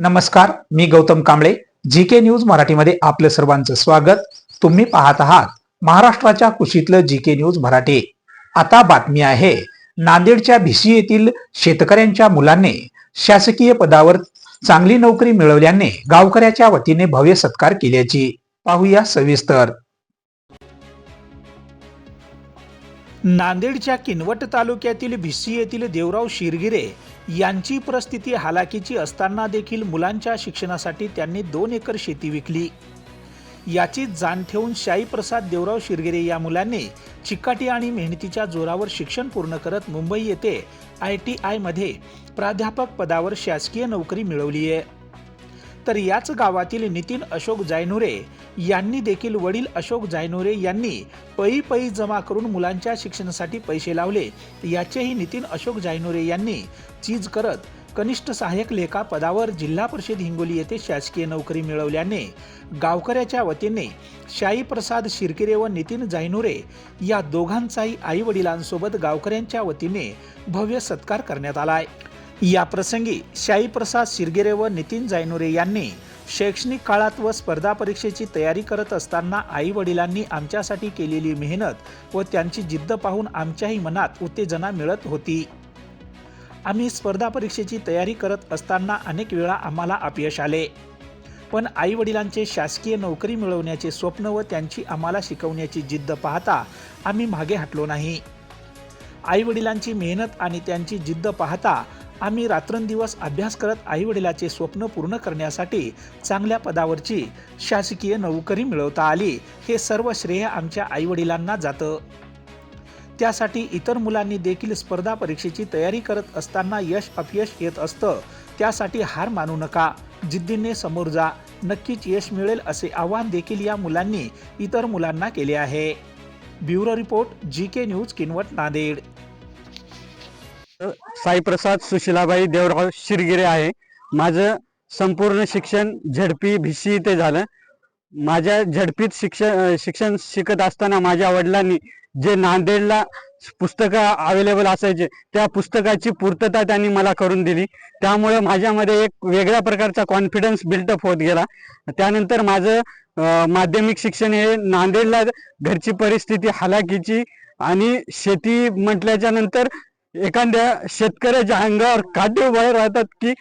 नमस्कार मी Gautam Kamble. G K news मराठीमध्ये आपलं सर्वांचं स्वागत. तुम्ही पाहत आहात महाराष्ट्राच्या कुशीतलं जी के न्यूज मराठी. आता बातमी आहे नांदेडच्या भिशी येथील शेतकऱ्यांच्या मुलांनी शासकीय पदावर चांगली नोकरी मिळवल्याने गावकऱ्याच्या वतीने भव्य सत्कार केल्याची. पाहूया सविस्तर. नांदेडच्या किनवट तालुक्यातील भिसी येथील देवराव शिरगिरे यांची परिस्थिती हालाकीची असताना देखील मुलांच्या शिक्षणासाठी त्यांनी दोन एकर शेती विकली. याची जाण ठेवून शाईप्रसाद देवराव शिरगिरे या मुलांनी चिकाटी आणि मेहनतीच्या जोरावर शिक्षण पूर्ण करत मुंबई येथे आय टी आयमध्ये प्राध्यापक पदावर शासकीय नोकरी मिळवली आहे. तर याच गावातील नितीन अशोक जायनुरे यांनी देखील वडील अशोक जायनुरे यांनी पई पयी जमा करून मुलांच्या शिक्षणासाठी पैसे लावले. याचेही नितीन अशोक जायनुरे यांनी चीज करत कनिष्ठ सहाय्यक लेखा पदावर जिल्हा परिषद हिंगोली येथे शासकीय नोकरी मिळवल्याने गावकऱ्याच्या वतीने शाई प्रसाद शिरकिरे व नितीन जायनुरे या दोघांचाही आई वडिलांसोबत गावकऱ्यांच्या वतीने भव्य सत्कार करण्यात आलाय. प्रसंगी शाईप्रसाद शिरगिरे व नितीन जायनुरे यांनी शैक्षणिक काळात व स्पर्धा परीक्षेची तयारी करत असताना आई वडिलांनी आमच्यासाठी केलेली मेहनत व त्यांची जिद्द पाहून आमच्याही मनात उत्तेजना मिळत होती. आम्ही स्पर्धा परीक्षेची तयारी करत असताना अनेक वेळा आम्हाला अपयश आले. पण आई वडिलांचे शासकीय नोकरी मिळवण्याचे स्वप्न व त्यांची आम्हाला शिकवण्याची जिद्द पाहता आम्ही मागे हटलो नाही. आई वडिलांची मेहनत आणि त्यांची जिद्द पाहता आम्ही रात्रंदिवस अभ्यास करत आईवडिलाचे स्वप्न पूर्ण करण्यासाठी चांगल्या पदावरची शासकीय नोकरी मिळवता आली. हे सर्व श्रेय आमच्या आईवडिलांना जातं. त्यासाठी इतर मुलांनी देखील स्पर्धा परीक्षेची तयारी करत असताना यश अपयश येत असतं. त्यासाठी हार मानू नका. जिद्दीने समोर जा. नक्कीच यश मिळेल असे आवाहन देखील या मुलांनी इतर मुलांना केले आहे. Bureau report G K news Kinwat Nanded. Saiprasad Sushilabai Devrao Shirgire आहे. माझं संपूर्ण शिक्षण झडपी भिशी इथे झालं. माझ्या झडपीत शिक्षण शिक्षण शिकत असताना माझ्या वडिलांनी जे नांदेडला पुस्तकं अवेलेबल असायचे त्या पुस्तकाची पूर्तता त्यांनी मला करून दिली. त्यामुळे माझ्यामध्ये एक वेगळ्या प्रकारचा कॉन्फिडन्स बिल्टअप होत गेला. त्यानंतर माझं माध्यमिक शिक्षण हे नांदेडला घरची परिस्थिती हालाकीची आणि शेती म्हटल्याच्या नंतर एखाद्या शेतकऱ्याच्या अंगावर काटे उभे राहतात की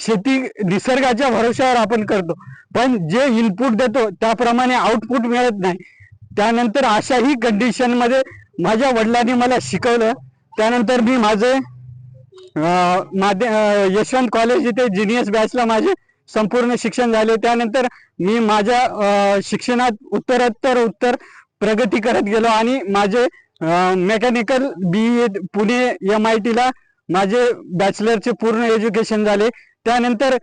शेती निसर्गाच्या भरोश्यावर आपण करतो. पण जे इनपुट देतो त्याप्रमाणे आउटपुट मिळत नाही. त्यानंतर अशाही कंडिशनमध्ये माझ्या वडिलांनी मला शिकवलं. त्यानंतर मी माझे अं, यशवंत कॉलेज इथे जिनियस बॅचला माझे संपूर्ण शिक्षण झाले. त्यानंतर मी माझ्या शिक्षणात उत्तरोत्तर उत्तर प्रगती करत गेलो आणि माझे mechanical B E Pune M I टीला माझे बॅचलरचे पूर्ण एज्युकेशन झाले. त्यानंतर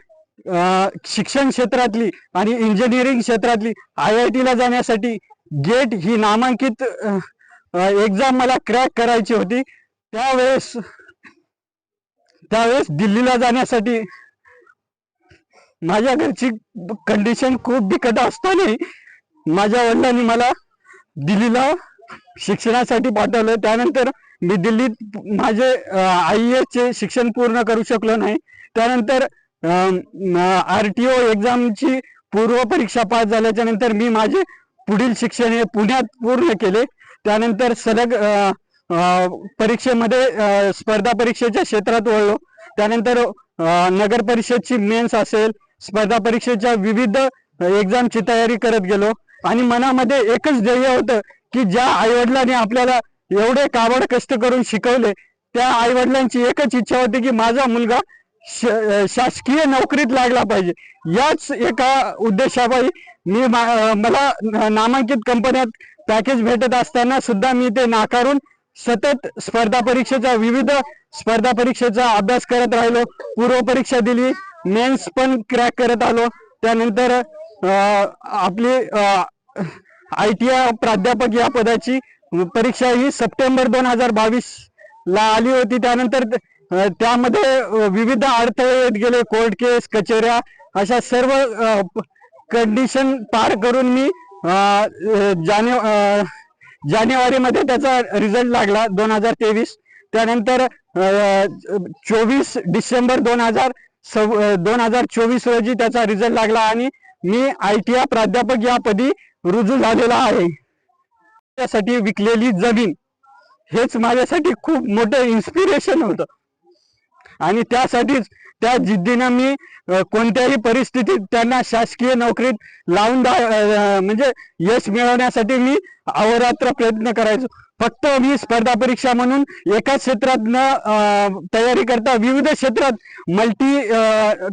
शिक्षण क्षेत्रातली आणि इंजिनिअरिंग क्षेत्रातली आय आय टीला जाण्यासाठी गेट ही नामांकित एक्झाम मला क्रॅक करायची होती. त्यावेळेस त्यावेळेस दिल्लीला जाण्यासाठी माझ्या घरची कंडिशन खूप बिकट असतानाही माझ्या वडिलांनी मला दिल्लीला शिक्षणासाठी पाठवलं. त्यानंतर मी दिल्लीत माझे आय चे शिक्षण पूर्ण करू शकलो नाही. त्यानंतर आर टी ओ एक्झामची पूर्व परीक्षा पास झाल्याच्यानंतर मी माझे पुढील शिक्षण हे पुण्यात पूर्ण केले. त्यानंतर सलग परीक्षेमध्ये स्पर्धा परीक्षेच्या क्षेत्रात वळलो. त्यानंतर नगर परिषदची मेन्स असेल स्पर्धा परीक्षेच्या विविध एक्झामची तयारी करत गेलो. आणि मनामध्ये एकच ध्येय होतं की ज्या आईवडिलांनी आपल्याला एवढे काबड कष्ट करून शिकवले त्या आईवडिलांची एकच इच्छा होती की माझा मुलगा श- शासकीय नोकरीत लागला पाहिजे. याच एका उद्देशापायी मी मला नामांकित कंपन्यात पॅकेज भेटत असताना सुद्धा मी ते नाकारून सतत स्पर्धा परीक्षेचा विविध स्पर्धा परीक्षेचा अभ्यास करत राहिलो. पूर्व परीक्षा दिली मेन्स पण क्रॅक करत आलो. त्यानंतर आपली आय टी आय प्राध्यापक या पदाची परीक्षा ही सप्टेंबर दोन हजार बावीस ला आली होती. त्यानंतर त्यामध्ये विविध अडथळे येत गेले. कोर्ट केस कचेऱ्या अशा सर्व कंडिशन पार करून मी जाने जानेवारीमध्ये त्याचा रिझल्ट लागला दोन हजार तेवीस. त्यानंतर चोवीस डिसेंबर दोन हजार सव दोन हजार चोवीस रोजी त्याचा रिझल्ट लागला आणि मी आय टी आय प्राध्यापक या पदी रुजू झालेला आहे. त्यासाठी विकलेली जमीन हेच माझ्यासाठी खूप मोठं इन्स्पिरेशन होतं. आणि त्यासाठीच त्या जिद्दीनं मी कोणत्याही परिस्थितीत त्यांना शासकीय नोकरीत लावून द्या म्हणजे यश मिळवण्यासाठी मी अहोरात्र प्रयत्न करायचो. फक्त मी स्पर्धा परीक्षा म्हणून एकाच क्षेत्रात न तयारी करता विविध क्षेत्रात मल्टी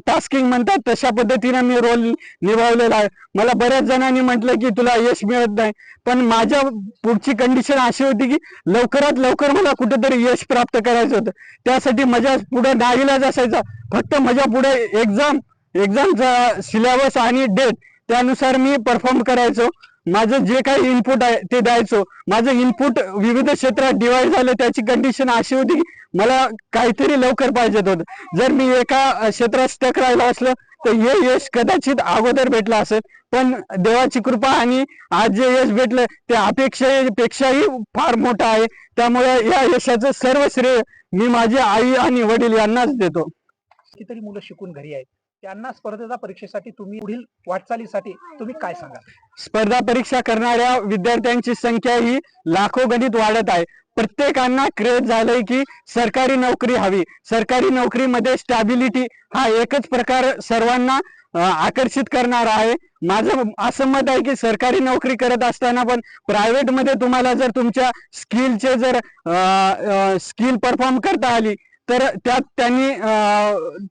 टास्किंग म्हणतात तशा पद्धतीने मी रोल निभावलेला आहे. मला बऱ्याच जणांनी म्हटलं की तुला यश मिळत नाही. पण माझ्या पुढची कंडिशन अशी होती की लवकरात लवकर मला कुठेतरी यश प्राप्त करायचं होतं. त्यासाठी माझ्या पुढे नाईलाज असायचा. फक्त माझ्या पुढे एक्झाम एक्झामचा सिलेबस आणि डेट त्यानुसार मी परफॉर्म करायचो. माझं जे काही इनपुट आहे ते द्यायचो. माझं इनपुट विविध क्षेत्रात डिवाइड झालं त्याची कंडिशन अशी होती मला काहीतरी लवकर पाहिजेत होतं. जर मी एका क्षेत्रात स्टक राहिलो असलं तर हे यश कदाचित अगोदर भेटलं असेल. पण देवाची कृपा आणि आज जे यश भेटलं ते अपेक्षेपेक्षाही फार मोठं आहे. त्यामुळे या यशाचं सर्व श्रेय मी माझी आई आणि वडील यांनाच देतो. कितीतरी मुलं शिकून घरी आहेत. त्यांना स्पर्धेच्या परीक्षेसाठी तुम्ही पुढील वाटचालीसाठी तुम्ही काय सांगा स्पर्धा परीक्षा करणाऱ्या विद्यार्थ्यांची संख्या ही लाखो गणित वाढत आहे. प्रत्येकांना क्रेज झालंय की सरकारी नोकरी हवी. सरकारी नोकरीमध्ये स्टॅबिलिटी हा एकच प्रकार सर्वांना आकर्षित करणार आहे. माझं असं मत आहे की सरकारी नोकरी करत असताना पण प्रायव्हेटमध्ये तुम्हाला जर तुमच्या स्किलचे जर स्किल परफॉर्म करता आली तर त्यात त्यांनी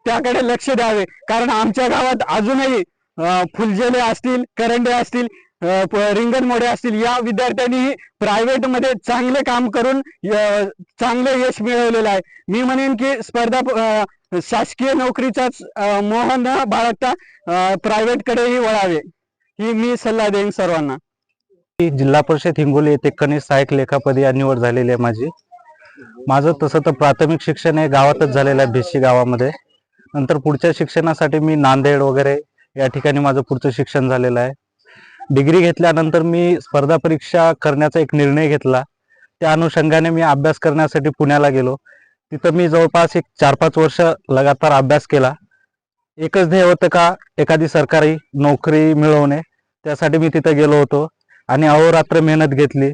त्याकडे लक्ष द्यावे. कारण आमच्या गावात अजूनही अं, फुलझेले असतील करंडे असतील रिंगणमोडे रिंगण मोडे असतील या विद्यार्थ्यांनीही प्रायव्हेटमध्ये चांगले काम करून चांगले यश मिळवलेलं आहे. मी म्हणेन की स्पर्धा शासकीय नोकरीचाच मोहन मोह न बाळगता प्रायव्हेटकडेही वळावे ही मी सल्ला देईन सर्वांना. जिल्हा परिषद हिंगोली येथे कनिष्ठ सहाय्यक लेखापदी या निवड झालेली आहे माझी. माझं तसं तर प्राथमिक शिक्षण हे गावातच झालेलं आहे भिशी गावामध्ये. नंतर पुढच्या शिक्षणासाठी मी नांदेड वगैरे या ठिकाणी माझं पुढचं शिक्षण झालेलं आहे. डिग्री घेतल्यानंतर मी स्पर्धा परीक्षा करण्याचा एक निर्णय घेतला. त्या अनुषंगाने मी अभ्यास करण्यासाठी पुण्याला गेलो. तिथं मी जवळपास एक चार पाच वर्ष लगातार अभ्यास केला. एकच ध्येय होतं का एखादी सरकारी नोकरी मिळवणे त्यासाठी मी तिथं गेलो होतो. आणि अहोरात्र मेहनत घेतली.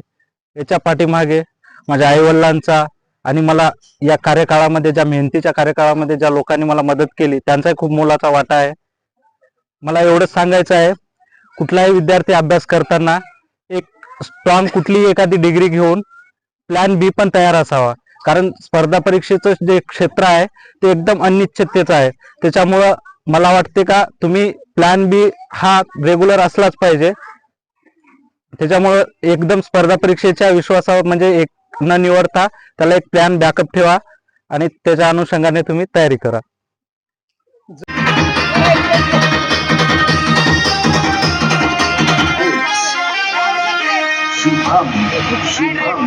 याच्या पाठीमागे माझ्या आईवडिलांचा आणि मला या कार्यकाळामध्ये ज्या मेहनतीच्या कार्यकाळामध्ये ज्या लोकांनी मला मदत केली त्यांचाही खूप मोलाचा वाटा आहे. मला एवढंच सांगायचं आहे कुठलाही विद्यार्थी अभ्यास करताना एक स्ट्रॉंग कुठलीही एखादी डिग्री घेऊन प्लॅन बी पण तयार असावा. कारण स्पर्धा परीक्षेचं जे क्षेत्र आहे ते एकदम अनिश्चिततेचं आहे. त्याच्यामुळं मला वाटते का तुम्ही प्लॅन बी हा रेग्युलर असलाच पाहिजे. त्याच्यामुळं एकदम स्पर्धा परीक्षेच्या विश्वासावर म्हणजे एक न निवडता त्याला एक प्लॅन बॅकअप ठेवा आणि त्याच्या अनुषंगाने तुम्ही तयारी करा. शुभम शुभम.